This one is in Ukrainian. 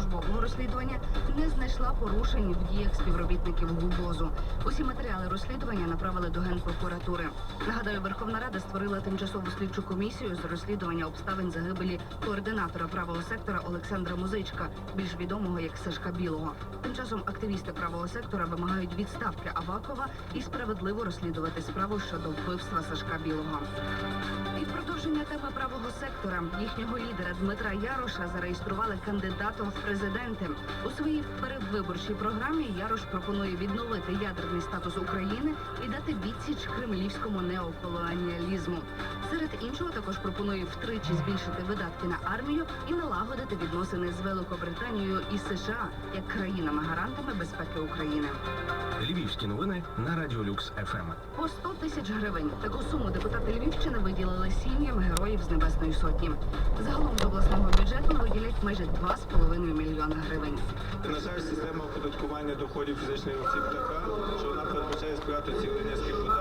службового розслідування не знайшла порушень в діях співробітників ГУБОЗу. Усі матеріали розслідування направили до генпрокуратури. Нагадаю, Верховна Рада створила тимчасову слідчу комісію з розслідування обставин загибелі координатора правого сектора Олександра Музичка, більш відомого як Сашка Білого. Тим часом активісти правого сектора вимагають відставки Авакова і справедливо розслідувати справу щодо вбивства Сашка Білого. І в продовження теми правого сектора їхнього лідера Дмитра Яроша зареєстрували кандидатом в президенти. У своїй передвиборчій програмі Ярош пропонує відновити ядерний статус України і дати відсіч кремлівському неоколоніалізму. Серед іншого також пропонує втричі збільшити видатки на армію і налагодити відносини з Великобританією і США як країнами-гарантами безпеки України. Львівські новини на Радіо Люкс Ем. ФМ. По 100 тисяч гривень. Таку суму депутати Львівщини виділили сім'ям героїв з Небесної Сотні. Загалом до обласного бюджету виділять майже 2,5 мільйона гривень. На жаль, система оподаткування доходів фізичних осіб така, що вона передбачає сприяти цілення низки податків.